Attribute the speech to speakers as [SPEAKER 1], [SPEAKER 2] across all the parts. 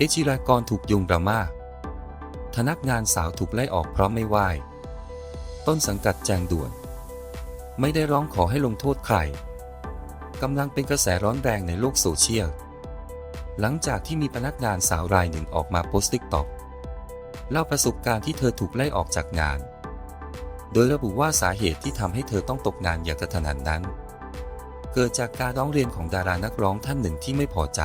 [SPEAKER 1] เอจิรากรถูกยุงดราม่าพนักงานสาวถูกไล่ออกเพราะไม่ไหวต้นสังกัดแจงด่วน ไม่ได้ร้องขอให้ลงโทษใครกำลังเป็นกระแสร้อนแรงในโลกโซเชียล หลังจากที่มีพนักงานสาวรายหนึ่งออกมาโพสต์ติ๊กต็อกเล่าประสบการณ์ที่เธอถูกไล่ออกจากงาน โดยระบุว่าสาเหตุที่ทำให้เธอต้องตกงานอย่างกระทันหันนั้น เกิดจากการร้องเรียนของดารานักร้องท่านหนึ่งที่ไม่พอใจ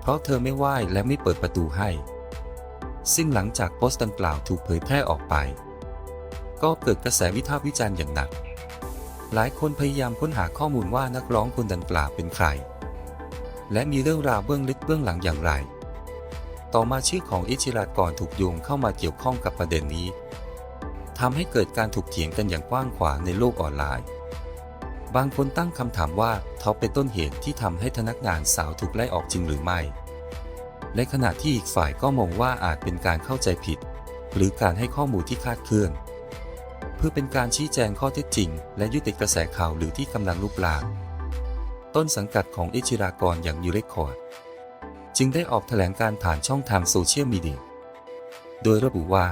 [SPEAKER 1] เพราะเธอไม่ไหว้และไม่เปิดประตูให้ ซึ่งหลังจากโพสต์ดังกล่าวถูกเผยแพร่ออกไป ก็เกิดกระแสวิพากษ์วิจารณ์อย่างหนัก หลายคนพยายามค้นหาข้อมูลว่านักร้องคนดังกล่าวเป็นใคร และมีเรื่องราวเบื้องลึกเบื้องหลังอย่างไร ต่อมาชื่อของอิชิรากรถูกโยงเข้ามาเกี่ยวข้องกับประเด็นนี้ทำให้เกิดการถกเถียงกันอย่างกว้างขวางในโลกออนไลน์ บางคนตั้งคำถามว่าเขาเป็นต้นเหตุที่ทำให้พนักงานสาวถูกไล่ออกจริงหรือไม่ในขณะที่อีกฝ่ายก็มองว่าอาจเป็นการเข้าใจผิด หรือการให้ข้อมูลที่คาดเคลื่อน เพื่อเป็นการชี้แจงข้อเท็จจริง และยุติกระแสข่าวหรือที่กำลังลุกลามต้นสังกัดของอิชิรากรอย่างยูเรคคอร์ดจึงได้ออกแถลงการผ่านช่องทางโซเชียลมีเดียโดยระบุว่า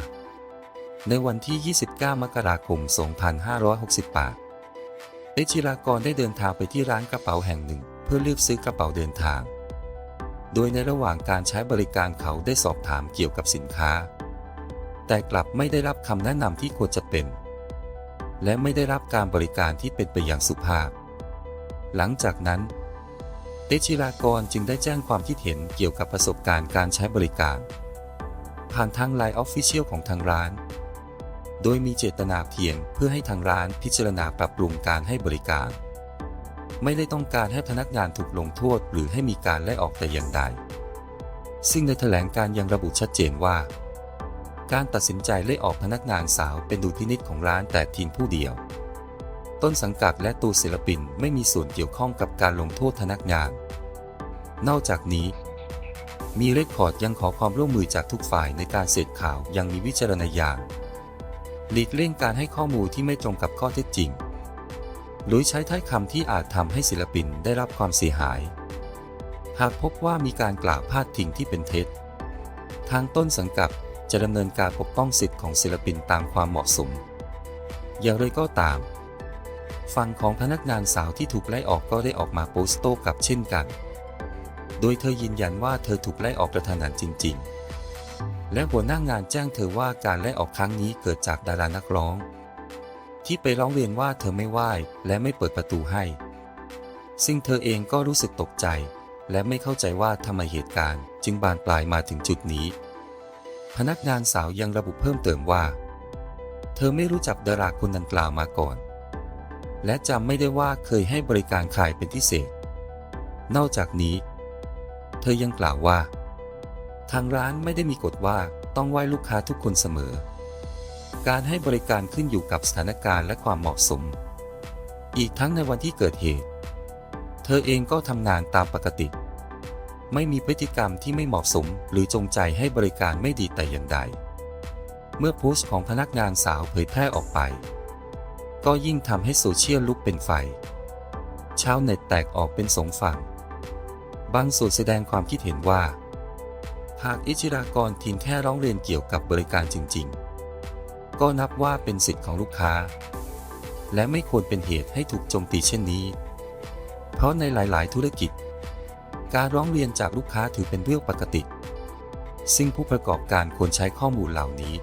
[SPEAKER 1] ในวันที่ 29 มกราคม 2568 เอชิรากรได้เดินทางไปที่ร้านกระเป๋าแห่งหนึ่ง เพื่อเลือกซื้อกระเป๋าเดินทาง โดยในระหว่างการใช้บริการเขาได้สอบถามเกี่ยวกับสินค้า แต่กลับไม่ได้รับคำแนะนำที่ควรจะเป็น และไม่ได้รับการบริการที่เป็นไปอย่างสุภาพ หลังจากนั้นเตชิรากรจึงได้แจ้งความคิดเห็นเกี่ยวกับประสบการณ์การใช้บริการ ผ่านทางไลน์ออฟฟิเชียลของทางร้าน โดยมีเจตนาเพียงเพื่อให้ทางร้านพิจารณาปรับปรุงการให้บริการ ไม่ได้ต้องการให้พนักงานถูกลงโทษ หรือให้มีการไล่ออกแต่อย่างใด ซึ่งในแถลงการยังระบุชัดเจนว่า การตัดสินใจไล่ออกพนักงานสาวเป็นดุลพินิจของร้านแต่ทีมผู้เดียว ต้นสังกัดและตัวศิลปินไม่มีส่วนเกี่ยวข้องกับการลงโทษพนักงาน นอกจากนี้มีเรคคอร์ดยังขอความร่วมมือจากทุกฝ่ายในการเสพข่าวยังมีวิจารณญาณ หลีกเลี่ยงการให้ข้อมูลที่ไม่ตรงกับข้อเท็จจริง หรือใช้ถ้อยคำที่อาจทำให้ศิลปินได้รับความเสียหาย หากพบว่ามีการกล่าวพาดพิงที่เป็นเท็จ ทางต้นสังกัดจะดำเนินการปกป้องสิทธิ์ของศิลปินตามความเหมาะสม อย่างไรก็ตาม ฝั่งของพนักงานสาวที่ถูกไล่ออกก็ได้ออกมาโพสต์โต้กลับเช่นกัน โดยเธอยืนยันว่าเธอถูกไล่ออกกระทันหันจริง ๆ และหัวหน้างงานแจ้งเธอว่าการไล่ออกครั้งนี้เกิดจากดารานักร้อง ที่ไปร้องเรียนว่าเธอไม่ไหว้และไม่เปิดประตูให้ ซึ่งเธอเองก็รู้สึกตกใจ และไม่เข้าใจว่าทำไมเหตุการณ์ จึงบานปลายมาถึงจุดนี้ พนักงานสาวยังระบุเพิ่มเติมว่า เธอไม่รู้จักดาราคนดังกล่าวมาก่อน และจำไม่ได้ว่าเคยให้บริการใครเป็นพิเศษ นอกจากนี้ เธอยังกล่าวว่า ทางร้านไม่ได้มีกฎว่าต้องไหว้ลูกค้าทุกคนเสมอ การให้บริการขึ้นอยู่กับสถานการณ์และความเหมาะสม อีกทั้งในวันที่เกิดเหตุ เธอเองก็ทำงานตามปกติ ไม่มีพฤติกรรมที่ไม่เหมาะสมหรือจงใจให้บริการไม่ดีแต่อย่างใด เมื่อโพสต์ของพนักงานสาวเผยแพร่ออกไป ก็ยิ่งทำให้โซเชียลลุกเป็นไฟ ชาวเน็ตแตกออกเป็นสองฝั่ง บางส่วนแสดงความคิดเห็นว่า หากอิชิรากรทีมแค่ร้องเรียนเกี่ยวกับบริการจริง ๆ ก็นับว่าเป็นสิทธิ์ของลูกค้า และไม่ควรเป็นเหตุให้ถูกโจมตีเช่นนี้ เพราะในหลาย ๆ ธุรกิจ การร้องเรียนจากลูกค้าถือเป็นเรื่องปกติ ซึ่งผู้ประกอบการควรใช้ข้อมูลเหล่านี้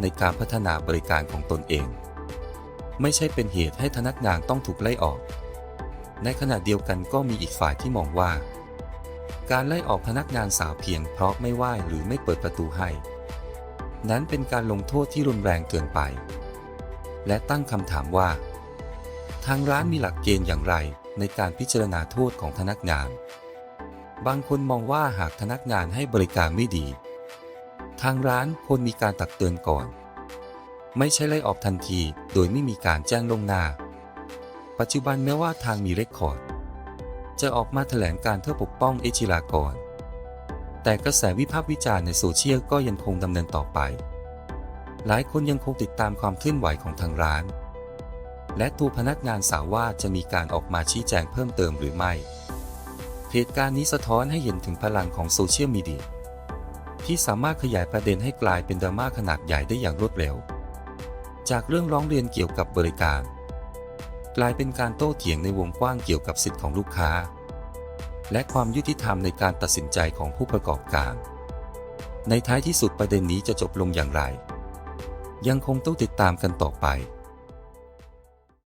[SPEAKER 1] ในการพัฒนาบริการของตนเอง ไม่ใช่เป็นเหตุให้พนักงานต้องถูกไล่ออก ในขณะเดียวกันก็มีอีกฝ่ายที่มองว่า การไล่ออกพนักงานสาวเพียงเพราะไม่ไหว้หรือไม่เปิดประตูให้ นั้นเป็นการลงโทษที่รุนแรงเกินไป และตั้งคำถามว่า ทางร้านมีหลักเกณฑ์อย่างไรในการพิจารณาโทษของพนักงาน บางคนมองว่าหากพนักงานให้บริการไม่ดี ทางร้านควรมีการตักเตือนก่อน ไม่ใช่ไล่ออกทันทีโดยไม่มีการแจ้งลงหน้า ปัจจุบันแม้ว่าทางมีเรคคอร์ด จะออกมาแถลงการเพื่อปกป้องเอชิรากร แต่กระแสวิพากษ์วิจารณ์ในโซเชียลก็ยังคงดำเนินต่อไป หลายคนยังคงติดตามความเคลื่อนไหวของทางร้าน และตัวพนักงานสาวว่าจะมีการออกมาชี้แจงเพิ่มเติมหรือไม่ เหตุการณ์นี้สะท้อนให้เห็นถึงพลังของโซเชียลมีเดียที่สามารถขยายประเด็นให้กลายเป็นดราม่าขนาดใหญ่ได้อย่างรวดเร็ว จากเรื่องร้องเรียนเกี่ยวกับบริการ กลายเป็นการโต้เถียงในวงกว้างเกี่ยวกับสิทธิของลูกค้า และความยุติธรรมในการตัดสินใจของผู้ประกอบการ ในท้ายที่สุดประเด็นนี้จะจบลงอย่างไร ยังคงต้องติดตามกันต่อไป